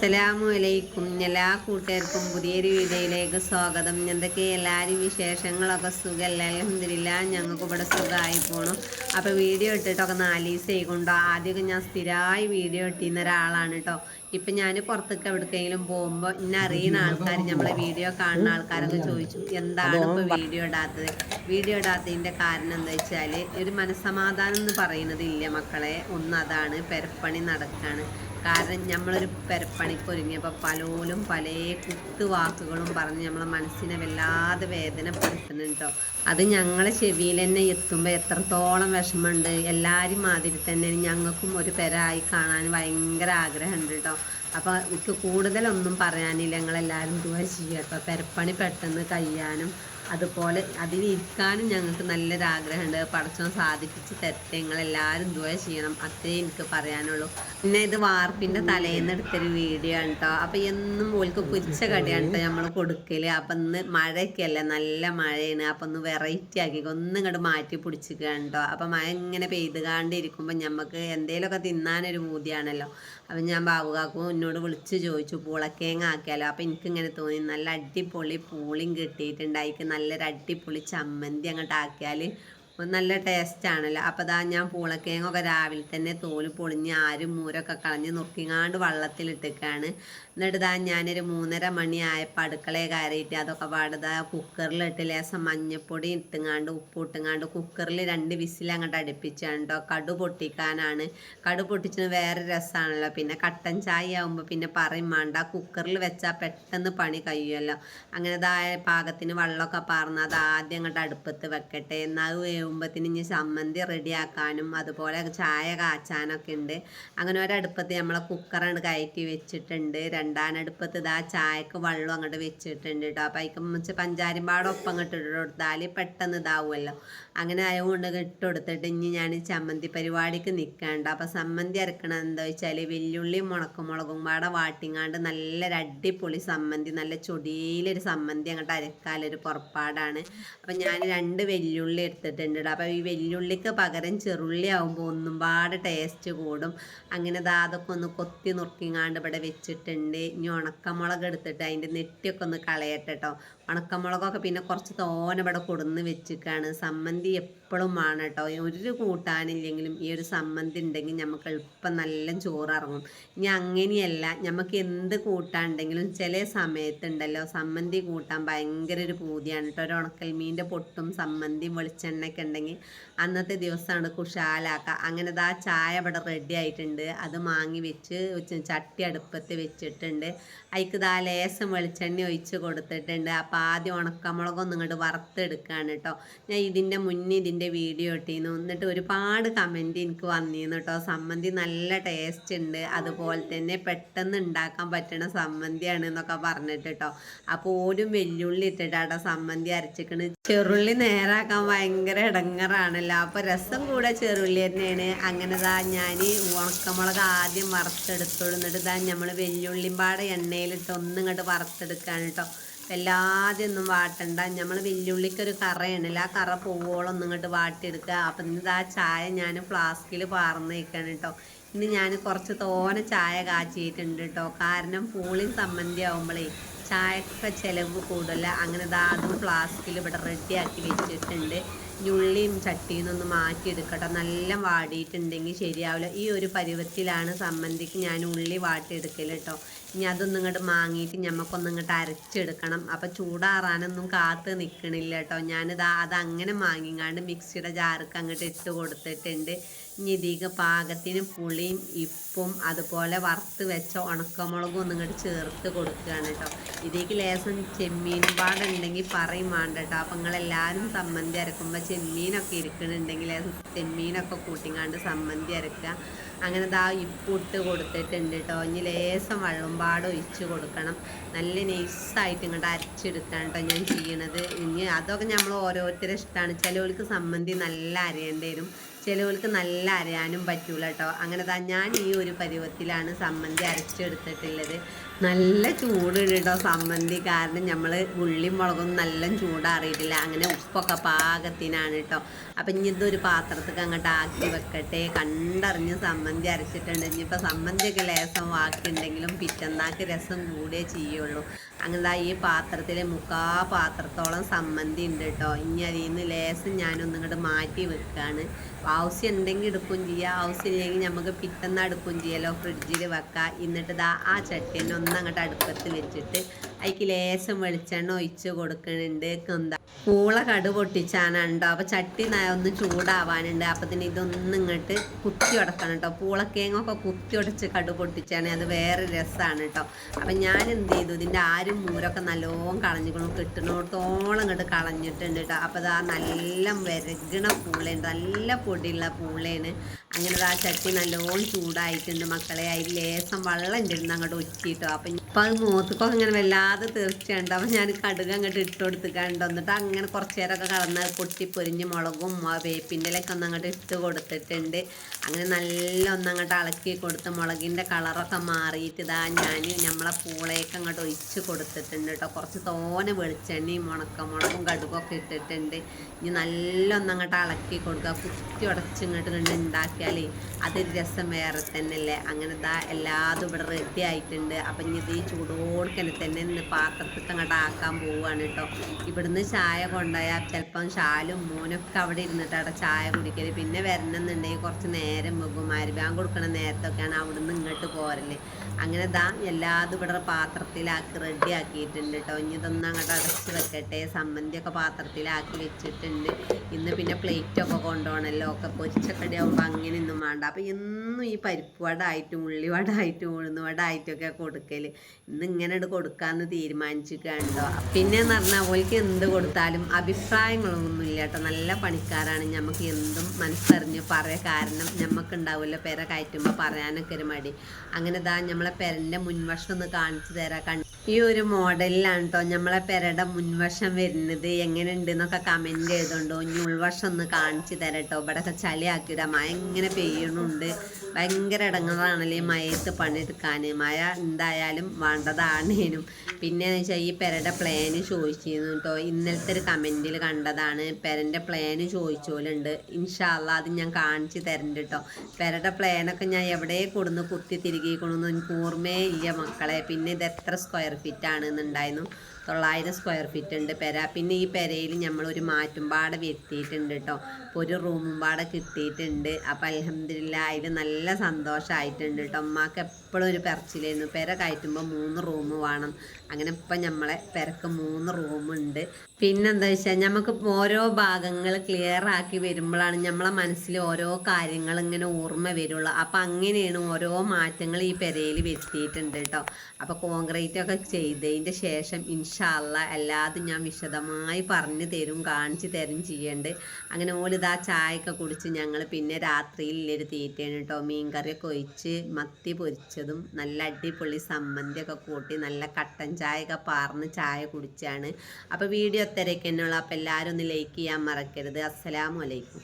അസ്സലാമു അലൈക്കും എല്ലാ കൂട്ടുകാർക്കും പുതിയൊരു വീഡിയോയിലേക്ക് സ്വാഗതം. എന്തൊക്കെ എല്ലാവരും വിശേഷങ്ങളൊക്കെ സുഖമല്ല അലഹമില്ല ഞങ്ങൾക്ക് ഇവിടെ സുഖമായി പോണു. അപ്പോൾ വീഡിയോ ഇട്ടിട്ടൊക്കെ നാല് ദിവസമായി ആദ്യമൊക്കെ ഞാൻ സ്ഥിരമായി വീഡിയോ ഇട്ടിരുന്ന ഒരാളാണ് കേട്ടോ ഇപ്പം ഞാൻ പുറത്തേക്ക് എവിടേക്കെങ്കിലും പോകുമ്പോൾ ഇന്ന അറിയുന്ന ആൾക്കാർ നമ്മളെ വീഡിയോ കാണുന്ന ആൾക്കാരൊക്കെ ചോദിച്ചു എന്താണ് ഇപ്പോൾ വീഡിയോ ഇടാത്തത്? വീഡിയോ ഇടാത്തതിന്റെ കാരണം എന്താ വെച്ചാൽ ഒരു മനസ്സമാധാനം എന്ന് പറയുന്നത് ഇല്ല മക്കളെ. ഒന്ന് അതാണ് പെരപ്പണി നടക്കാണ്. കാരണം നമ്മളൊരു പെരപ്പണിക്ക് ഒരുങ്ങിയപ്പോൾ പലോലും പല കുത്തുവാക്കുകളും പറഞ്ഞ് നമ്മളെ മനസ്സിനെ വല്ലാതെ വേദനപ്പെടുത്തുന്നുണ്ടോ അത് ഞങ്ങളെ ചെവിയിൽ തന്നെ എത്തുമ്പോൾ എത്രത്തോളം വിഷമമുണ്ട്. എല്ലാവരും മാതിരി തന്നെ ഞങ്ങൾക്കും ഒരു പെരായി കാണാൻ ഭയങ്കര ആഗ്രഹമുണ്ട് കേട്ടോ അപ്പോൾ എനിക്ക് കൂടുതലൊന്നും പറയാനില്ല. ഞങ്ങളെല്ലാവരും ദൂരെ ചെയ്യുക കേട്ടോ പെരപ്പണി പെട്ടെന്ന് കഴിയാനും അതുപോലെ അതിലിരിക്കാനും ഞങ്ങൾക്ക് നല്ലൊരാഗ്രഹമുണ്ട്. പടച്ചോൻ സാധിപ്പിച്ച് തരട്ടെ നിങ്ങളെല്ലാവരും ദുവ ചെയ്യണം. അത്രേ എനിക്ക് പറയാനുള്ളൂ. പിന്നെ ഇത് വാർപ്പിന്റെ തലേന്ന് എടുത്തൊരു വീഡിയോ ആണ് കേട്ടോ അപ്പം എന്നും ഓൾക്ക് പൊരിച്ച കടിയാണ് കേട്ടോ നമ്മൾ കൊടുക്കൽ അപ്പം ഇന്ന് മഴയൊക്കെയല്ലേ? നല്ല മഴയാണ്. അപ്പം ഒന്ന് വെറൈറ്റി ആക്കി ഒന്നും ഇങ്ങോട്ട് മാറ്റി പിടിച്ചിരിക്കുകയാണ് കേട്ടോ അപ്പം മഴ ഇങ്ങനെ പെയ്തുകാണ്ടിരിക്കുമ്പോൾ നമുക്ക് എന്തെങ്കിലുമൊക്കെ തിന്നാനൊരു മൂതിയാണല്ലോ. അപ്പം ഞാൻ ബാബുകാക്കും എന്നോട് വിളിച്ച് ചോദിച്ചു പൂളക്കേങ്ങ ആക്കിയാലോ അപ്പം എനിക്കിങ്ങനെ തോന്നി. നല്ല അടിപൊളി പൂളിയും കിട്ടിയിട്ടുണ്ടായിക്ക് നല്ലൊരു അടിപൊളി ചമ്മന്തി അങ്ങോട്ട് ആക്കിയാൽ നല്ല ടേസ്റ്റ് ആണല്ലോ. അപ്പോൾ അതാ ഞാൻ പൂളക്കേങ്ങൊക്കെ രാവിലെ തന്നെ തോൽ പൊളിഞ്ഞ് ആരും മൂരൊക്കെ കളഞ്ഞ് നുറുക്കിങ്ങാണ്ട് വെള്ളത്തിലിട്ടേക്കാണ്. എന്നിട്ട് ഞാനൊരു മൂന്നര മണി ആയപ്പോൾ അടുക്കളയെ കയറിയിട്ട് അതൊക്കെ പാടുതാ കുക്കറിലിട്ട് ലേസം മഞ്ഞപ്പൊടി ഇട്ടുങ്ങാണ്ട് ഉപ്പ് ഇട്ടുങ്ങാണ്ട് കുക്കറിൽ രണ്ട് വിസിൽ അങ്ങോട്ട് അടുപ്പിച്ചാണ്ടോ കടു പൊട്ടിക്കാനാണ്. കടു പൊട്ടിച്ചത് വേറെ രസമാണല്ലോ പിന്നെ കട്ടൻ ചായ ആകുമ്പോൾ പിന്നെ പറയും വേണ്ട കുക്കറിൽ വെച്ചാൽ പെട്ടെന്ന് പണി കഴിയുമല്ലോ. അങ്ങനെ ഇതായ പാകത്തിന് വെള്ളമൊക്കെ പാർന്ന് അത് ആദ്യം അങ്ങോട്ട് അടുപ്പത്ത് വെക്കട്ടെ. എന്നാൽ വേവുമ്പത്തിന് ഇനി ചമ്മന്തി റെഡിയാക്കാനും അതുപോലെ ചായ കാച്ചാനൊക്കെ ഉണ്ട്. അങ്ങനെ ഒരടുപ്പത്ത് നമ്മളെ കുക്കറാണ് കയറ്റി വെച്ചിട്ടുണ്ട്. രണ്ടാനടുപ്പത്ത് ഇതാ ചായക്ക് വെള്ളം അങ്ങോട്ട് വെച്ചിട്ടുണ്ട് കേട്ടോ അപ്പം അതിക്ക് വെച്ച് പഞ്ചാരി പാടൊപ്പം അങ്ങോട്ട് ഇട്ട് കൊടുത്താൽ പെട്ടെന്ന് ഇതാവുമല്ലോ അങ്ങനെ അയവുകൊണ്ട് ഇട്ട് കൊടുത്തിട്ട് ഇനി ഞാൻ ചമ്മന്തി പരിപാടിക്ക് നിൽക്കണ്ട അപ്പം സമ്മന്തി അരക്കണം എന്താ വെച്ചാൽ വെല്ലുള്ളിയും മുളക്കുമുളകും പാടെ വാട്ടിങ്ങാണ്ട് നല്ലൊരു അടിപൊളി സമ്മന്തി നല്ല ചൊടിയിലൊരു സമ്മന്തി അങ്ങോട്ട് അരക്കാലൊരു പുറപ്പാടാണ്. അപ്പം ഞാൻ രണ്ട് വെല്ലുള്ളി എടുത്തിട്ടുണ്ട് കേട്ടോ അപ്പം ഈ വെല്ലുള്ളിക്ക് പകരം ചെറുള്ളി ആകുമ്പോൾ ഒന്നും പാടെ ടേസ്റ്റ് കൂടും. അങ്ങനെ ദാ അതൊക്കെ ഒന്ന് കൊത്തി നുറുക്കിങ്ങാണ്ട് ഇവിടെ വെച്ചിട്ടുണ്ട്. ഇനി എടുത്തിട്ട് അതിന്റെ നെറ്റിയൊക്കെ ഒന്ന് കളയട്ടെ കേട്ടോ ഉണക്കമുളകൊക്കെ പിന്നെ കുറച്ച് തോന ഇവിടെ കൊടുന്ന് വെച്ചിക്കാണ്. സമ്മന്തി എപ്പോഴും ആണ് കേട്ടോ. ഒരു കൂട്ടാനില്ലെങ്കിലും ഈ ഒരു സമ്മന്തി ഉണ്ടെങ്കിൽ നമുക്ക് എളുപ്പം നല്ല ചോറിറങ്ങും ഇനി അങ്ങനെയല്ല നമുക്ക് എന്ത് കൂട്ടാണ്ടെങ്കിലും ചില സമയത്തുണ്ടല്ലോ സമ്മന്തി കൂട്ടാൻ ഭയങ്കര ഒരു പൂതിയാണ് കേട്ടോ. ഒരു ഉണക്കൽ മീന്റെ പൊട്ടും സമ്മന്തിയും വെളിച്ചെണ്ണയൊക്കെ ഉണ്ടെങ്കിൽ അന്നത്തെ ദിവസമാണ് കുഷാലാക്കുക അങ്ങനെ ആ ചായ ഇവിടെ റെഡി ആയിട്ടുണ്ട്. അത് മാങ്ങി വെച്ച് ചട്ടി അടുപ്പത്ത് വെച്ചിട്ടുണ്ട്. അതിക്ക് ദാ ലേശം വെളിച്ചെണ്ണ ഒഴിച്ച് കൊടുത്തിട്ടുണ്ട്. അപ്പോൾ ആദ്യം ഉണക്കമുളകൊന്നും ഇങ്ങോട്ട് വറുത്തെടുക്കുകയാണ് കേട്ടോ ഞാൻ ഇതിന്റെ മുന്നേ ഇതിന്റെ വീഡിയോ ഇട്ടിരുന്നു എന്നിട്ട് ഒരുപാട് കമന്റ് എനിക്ക് വന്നിരുന്നു കേട്ടോ സമ്മന്തി നല്ല ടേസ്റ്റ് ഉണ്ട് അതുപോലെ തന്നെ പെട്ടെന്ന് ഉണ്ടാക്കാൻ പറ്റണ സമ്മന്തിയാണ് എന്നൊക്കെ പറഞ്ഞിട്ട് കേട്ടോ അപ്പോൾ ഓരും വെല്ലുള്ളി ഇട്ടിട്ടാട്ടോ സമ്മന്തി അരച്ചിക്കണ്. ചെറുള്ളി നേരാക്കാൻ ഭയങ്കര ഇടങ്ങറാണല്ലോ അപ്പോൾ രസം കൂടെ ചെറുള്ളി തന്നെയാണ്. അങ്ങനെ ദാ ഞാൻ ഉണക്കമുളക് ആദ്യം വറുത്തെടുത്തോളൂ എന്നിട്ട് ദാ നമ്മൾ വെല്ലുള്ളിയും പാടെ എണ്ണയിലിട്ട് ഒന്നും ഇങ്ങോട്ട് വറുത്തെടുക്കുകയാണ് കേട്ടോ വല്ലാതെ ഒന്നും വാട്ടണ്ട. നമ്മൾ വെല്ലുള്ളിക്കൊരു കറയാണല്ലോ ആ കറ പോവോളം ഒന്നും ഇങ്ങോട്ട് വാട്ടിയെടുക്കുക. അപ്പം ആ ചായ ഞാൻ ഫ്ലാസ്കിൽ പാർന്ന് വെക്കാണ് കേട്ടോ ഇനി ഞാൻ കുറച്ച് തോനെ ചായ കാച്ചിയിട്ടുണ്ട് കേട്ടോ കാരണം പൂളിയും ആവുമ്പോഴേ ചായക്കൊക്കെ ചിലവ് കൂടുതല. അങ്ങനെ അതും ഫ്ലാസ്കിൽ ഇവിടെ റെഡിയാക്കി വെച്ചിട്ടുണ്ട്. ഞുള്ളിയും ചട്ടിയിൽ നിന്നൊന്ന് മാറ്റിയെടുക്കട്ടെ. നല്ല വാടിയിട്ടുണ്ടെങ്കിൽ ശരിയാവില്ല. ഈ ഒരു പരുവത്തിലാണ് സമ്മന്തിക്ക് ഞാൻ ഉള്ളി വാട്ടിയെടുക്കൽ കേട്ടോ ഇനി അതൊന്നും ഇങ്ങോട്ട് മാങ്ങിയിട്ട് ഞമ്മക്കൊന്നും ഇങ്ങോട്ട് അരച്ചെടുക്കണം. അപ്പം ചൂടാറാനൊന്നും കാത്ത് നിൽക്കണില്ല കേട്ടോ ഞാനിത് അതങ്ങനെ മാങ്ങിങ്ങാണ്ട് മിക്സിയുടെ ജാർക്ക് അങ്ങോട്ട് ഇട്ട് കൊടുത്തിട്ടുണ്ട്. ഇനി പാകത്തിന് പുളിയും ഇപ്പും അതുപോലെ വറുത്ത് വെച്ച ഉണക്കമുളകും ഒന്നും ചേർത്ത് കൊടുക്കുകയാണ് കേട്ടോ. ഇതിലേക്ക് ലേശം ചെമ്മീൻ പാടുണ്ടെങ്കിൽ പറയും വേണ്ട കേട്ടോ. അപ്പം നിങ്ങളെല്ലാവരും സമ്മന്തി അരക്കുമ്പോൾ ചെമ്മീനൊക്കെ ഇരിക്കണുണ്ടെങ്കിൽ ലേശം ചെമ്മീനൊക്കെ കൂട്ടിങ്ങാണ്ട് സമ്മന്തി അരക്കുക അങ്ങനെ ദാ ഇപ്പിട്ട് കൊടുത്തിട്ടുണ്ട് കേട്ടോ. ഇനി ലേശം വെള്ളംപാട് ഒഴിച്ച് കൊടുക്കണം. നല്ല നൈസായിട്ട് ഇങ്ങോട്ട് അരച്ചെടുക്കാൻ കേട്ടോ ഞാൻ ചെയ്യണത്. ഇനി അതൊക്കെ നമ്മൾ ഓരോരുത്തരെ ഇഷ്ടമാണ് ചിലവർക്ക് സമ്മന്തി നല്ല അരയേണ്ടി വരും. ചിലവർക്ക് നല്ല അരയാനും പറ്റൂല കേട്ടോ അങ്ങനെ താ ഞാൻ ഈ ഒരു പരുവത്തിലാണ് സമ്മന്തി അരച്ചെടുത്തിട്ടുള്ളത്. നല്ല ചൂടുണ്ട് കേട്ടോ സമ്മന്തി. കാരണം നമ്മൾ ഉള്ളിയും മുളകും നല്ല ചൂടാറിയിട്ടില്ല. അങ്ങനെ ഉപ്പൊക്കെ പാകത്തിനാണ് കേട്ടോ അപ്പം ഇനി ഇതൊരു പാത്രത്തേക്ക് അങ്ങോട്ട് ആക്കി വെക്കട്ടെ. കണ്ടറിഞ്ഞ് സമ്മന്തി അരച്ചിട്ടുണ്ട്. ഇനിയിപ്പോൾ സമ്മന്തിയൊക്കെ ലേസം ബാക്കിയുണ്ടെങ്കിലും പിറ്റന്നാക്ക് രസം കൂടിയേ ചെയ്യുള്ളൂ. അങ്ങനെ ഈ പാത്രത്തിൽ മുക്കാ പാത്രത്തോളം സമ്മന്തി ഉണ്ട് കേട്ടോ ഇനി അതിൽ നിന്ന് ലേസം ഞാനൊന്നിങ്ങോട്ട് മാറ്റി വെക്കുകയാണ് ആവശ്യം ഉണ്ടെങ്കിൽ എടുക്കുകയും ചെയ്യാം ആവശ്യമില്ലെങ്കിൽ നമുക്ക് പിറ്റന്ന് അടുക്കുകയും ചെയ്യാലോ. ഫ്രിഡ്ജിൽ വെക്കാം. എന്നിട്ട് ഇതാ ആ ചട്ടിനെ ഒന്ന് അടുപ്പത്ത് വെച്ചിട്ട് അതിക്ക് ലേശം വെളിച്ചെണ്ണ ഒഴിച്ച് കൊടുക്കുന്നുണ്ട്. എന്താ പൂള കടു കേട്ടോ. അപ്പോൾ ചട്ടി ഒന്ന് ചൂടാവാനുണ്ട്. തന്നെ ഇതൊന്നും ഇങ്ങോട്ട് കുത്തി ഉടക്കണം കേട്ടോ. പൂളക്കേങ്ങൊക്കെ കുത്തി ഉടച്ച് കടു പൊട്ടിച്ചാണ്. അത് വേറെ രസമാണ് കേട്ടോ. അപ്പം ഞാൻ എന്ത് ചെയ്തു? ഇതിന്റെ ആരും മൂരൊക്കെ നല്ലോണം കളഞ്ഞിക്കണം. കിട്ടണോടത്തോളം ഇങ്ങോട്ട് കളഞ്ഞിട്ടുണ്ട് കേട്ടോ. അപ്പോൾ അത് ആ നല്ല വിരകണ പൂളയുണ്ട്. നല്ല പൊടിയുള്ള പൂളയാണ്. അങ്ങനെ ആ ചട്ടി നല്ലോണം ചൂടായിട്ടുണ്ട് മക്കളെ. അതിൽ ലേസം വെള്ളം ഉണ്ടായിരുന്നു അങ്ങോട്ട് ഒറ്റിട്ടോ. അപ്പം ഇപ്പം അത് മൂത്തുക്കൊക്കെ ഇങ്ങനെ വല്ലാതെ തീർച്ചയുണ്ട് അപ്പം ഞാൻ കടുക് അങ്ങോട്ട് ഇട്ട് കണ്ടോ. എന്നിട്ട് അങ്ങനെ കുറച്ച് നേരമൊക്കെ കടന്നാൽ പൊട്ടി പൊരിഞ്ഞ് മുളകും വേപ്പിന്റെ ഇലയൊക്കെ ഒന്ന് അങ്ങോട്ട് ഇട്ട് കൊടുത്തിട്ടുണ്ട്. അങ്ങനെ നല്ല ഒന്നങ്ങോട്ട് ഇളക്കി കൊടുത്ത് മുളകിന്റെ കളറൊക്കെ മാറിയിട്ട് ഇതാ ഞാൻ നമ്മളെ പൂളയൊക്കെ അങ്ങോട്ട് ഒഴിച്ച് കൊടുത്തിട്ടുണ്ട് കേട്ടോ. കുറച്ച് തോനെ വെളിച്ചെണ്ണയും മുളകും കടുകൊക്കെ ഇട്ടിട്ടുണ്ട്. ഇനി നല്ല ഒന്നങ്ങോട്ട് ഇളക്കി കൊടുക്കുക. കുത്തി ഉടച്ച് ഇങ്ങോട്ട് കണ്ട് ഉണ്ടാക്കിയാൽ അതൊരു രസം വേറെ തന്നെ അല്ലേ അങ്ങനെ ഇതാ എല്ലാതും ഇവിടെ റെഡി ആയിട്ടുണ്ട്. അപ്പം ഇനി ഇത് ഈ ചൂടോടുക്കനെ തന്നെ ഇന്ന് പാത്രത്തിൽ അങ്ങോട്ട് ആക്കാൻ പോവുകയാണ് കേട്ടോ. ഇവിടുന്ന് ചായ കൊണ്ടുപോയാൽ ചിലപ്പം ശാലും മോനൊക്കെ അവിടെ ഇരുന്നിട്ട് അവിടെ ചായ കുടിക്കൽ. പിന്നെ വരണമെന്നുണ്ടെങ്കിൽ കുറച്ച് നേരം വെക്കും. മരുവാൻ കൊടുക്കണ നേരത്തൊക്കെയാണ് അവിടുന്ന് ഇങ്ങോട്ട് പോരൽ. അങ്ങനെ ദാ എല്ലാതും ഇവിടെ പാത്രത്തിലാക്കി റെഡി ആക്കിയിട്ടുണ്ട് കേട്ടോ ഇനി ഇതൊന്നും അങ്ങോട്ട് അടച്ച് വെക്കട്ടെ സമ്മന്തിയൊക്കെ പാത്രത്തിലാക്കി വെച്ചിട്ടുണ്ട്. ഇന്ന് പിന്നെ പ്ലേറ്റൊക്കെ കൊണ്ടുപോകണമല്ലോ. ഒക്കെ പൊരിച്ചക്കടി ആകുമ്പോൾ അങ്ങനെയൊന്നും വേണ്ട. അപ്പോൾ എന്നും ഈ പരിപ്പ് വട ആയിട്ടും ഉള്ളിവട ആയിട്ടും ഉഴുന്ന് വട ആയിട്ടൊക്കെ കൊടുക്കൽ ഇന്ന് ഇങ്ങനെ കൊടുക്കാമെന്ന് തീരുമാനിച്ചിട്ടുണ്ടോ പിന്നെ എന്ന് പറഞ്ഞാൽ അവൾക്ക് എന്ത് കൊടുത്താലും അഭിപ്രായങ്ങളൊന്നും ഇല്ല കേട്ടോ നല്ല പണിക്കാരാണ്. നമുക്ക് എന്തും മനസ്സറിഞ്ഞ് പറയാൻ കാരണം നമുക്ക് ഉണ്ടാവില്ല പെര കയറ്റുമ്പോൾ പറയാനൊക്കെ ഒരു മടി. അങ്ങനെ ഇതാ നമ്മളെ പെരന്റെ മുൻവശം ഒന്ന് കാണിച്ചു തരാം. ഈ ഒരു മോഡലിലാണ് കേട്ടോ നമ്മളെ പെരയുടെ മുൻവശം വരുന്നത് എങ്ങനെയുണ്ട് എന്നൊക്കെ കമന്റ് ചെയ്തോണ്ടോ ഇനി ഉൾവശം ഒന്ന് കാണിച്ചു തരട്ടോ. ഇവിടെയൊക്കെ ചളിയാക്കിയിടാം മഴ ഇങ്ങനെ പെയ്യണുണ്ട്. ഭയങ്കര ഇടങ്ങളാണല്ലേ മഴയത്ത് പണിയെടുക്കാൻ. മഴ എന്തായാലും വേണ്ടതാണേനും പിന്നെ എന്ന് വെച്ചാൽ ഈ പെരയുടെ പ്ലാന് ചോദിച്ചിരുന്നു കേട്ടോ. ഇന്നലത്തെ ഒരു കമന്റിൽ കണ്ടതാണ്. പെരന്റെ പ്ലാന് ചോദിച്ചോലുണ്ട് ഇൻഷാല്ല അത് ഞാൻ കാണിച്ചു തരണ്ട് കേട്ടോ. പെരയുടെ പ്ലാനൊക്കെ ഞാൻ എവിടെ കൊടുന്ന് കുത്തി തിരികെ കൊണ്ടൊന്നും എനിക്ക് ഓർമ്മയേ ഇല്ല മക്കളെ. പിന്നെ ഇത് എത്ര സ്ക്വയർ ഫീറ്റ് ആണെന്നുണ്ടായിരുന്നു തൊള്ളായിരം സ്ക്വയർ ഫീറ്റ് ഉണ്ട് പെര. പിന്നെ ഈ പെരയിൽ നമ്മൾ ഒരു മാറ്റും പാടെ വരുത്തിയിട്ടുണ്ട് കേട്ടോ അപ്പോൾ ഒരു റൂമും പാടെ കിട്ടിയിട്ടുണ്ട്. അപ്പം അലഹമില്ല അതിൽ നല്ല സന്തോഷമായിട്ടുണ്ട് കേട്ടോ അമ്മയ്ക്ക് എപ്പോഴും ഒരു പെറച്ചിലായിരുന്നു പെര കയറ്റുമ്പോൾ മൂന്ന് റൂം വേണം. അങ്ങനെ ഇപ്പം നമ്മളെ പെരക്ക് മൂന്ന് റൂമുണ്ട് പിന്നെന്താ വെച്ചാൽ നമുക്ക് ഓരോ ഭാഗങ്ങൾ ക്ലിയർ ആക്കി വരുമ്പോഴാണ് നമ്മളെ മനസ്സിൽ ഓരോ കാര്യങ്ങൾ ഇങ്ങനെ ഓർമ്മ വരുള്ളൂ. അപ്പം അങ്ങനെയാണ് ഓരോ മാറ്റങ്ങൾ ഈ പെരയിൽ വരുത്തിയിട്ടുണ്ട് കേട്ടോ അപ്പോൾ കോൺക്രീറ്റ് ഒക്കെ ചെയ്തതിന്റെ ശേഷം ഇൻഷാല്ല എല്ലാതും ഞാൻ വിശദമായി പറഞ്ഞു തരും കാണിച്ചു തരും ചെയ്യേണ്ടത് അങ്ങനെ ഓലിതാ ചായയൊക്കെ കുടിച്ച് ഞങ്ങൾ പിന്നെ രാത്രിയിൽ ഒരു തീറ്റയാണ് കേട്ടോ മീൻ ഒക്കെ ഒഴിച്ച് മത്തി പൊരിച്ചതും നല്ല അടിപൊളി സമ്മന്തിയൊക്കെ കൂട്ടി നല്ല കട്ടൻ ചായയൊക്കെ പാർന്ന് ചായ കുടിച്ചാണ്. അപ്പോൾ വീഡിയോ ഇത്രയൊക്കെ തന്നെയുള്ളൂ അപ്പോൾ എല്ലാവരും ഒന്ന് ലൈക്ക് ചെയ്യാൻ മറക്കരുത്. അസ്സലാമലൈക്കും